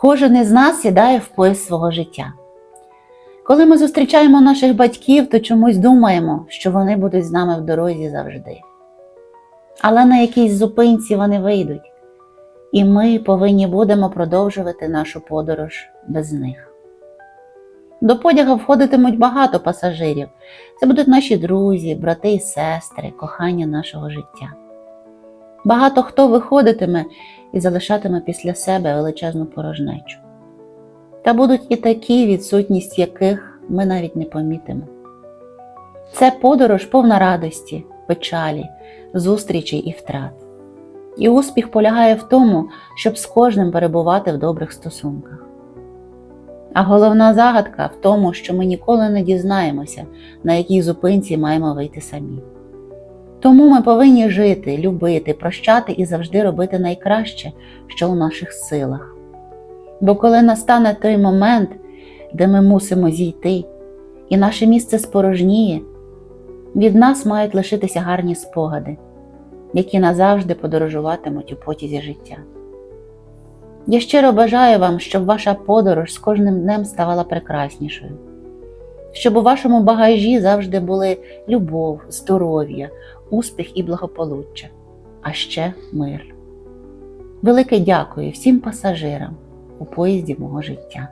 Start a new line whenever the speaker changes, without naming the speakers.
Кожен із нас сідає в поїзд свого життя. Коли ми зустрічаємо наших батьків, то чомусь думаємо, що вони будуть з нами в дорозі завжди. Але на якійсь зупинці вони вийдуть, і ми повинні будемо продовжувати нашу подорож без них. До потяга входитимуть багато пасажирів. Це будуть наші друзі, брати і сестри, кохання нашого життя. Багато хто виходитиме і залишатиме після себе величезну порожнечу. Та будуть і такі, відсутність яких ми навіть не помітимо. Це подорож повна радості, печалі, зустрічей і втрат. І успіх полягає в тому, щоб з кожним перебувати в добрих стосунках. А головна загадка в тому, що ми ніколи не дізнаємося, на якій зупинці маємо вийти самі. Тому ми повинні жити, любити, прощати і завжди робити найкраще, що у наших силах. Бо коли настане той момент, де ми мусимо зійти, і наше місце спорожніє, від нас мають лишитися гарні спогади, які назавжди подорожуватимуть у потязі життя. Я щиро бажаю вам, щоб ваша подорож з кожним днем ставала прекраснішою, щоб у вашому багажі завжди були любов, здоров'я, успіх і благополуччя, а ще мир. Велике дякую всім пасажирам у поїзді мого життя.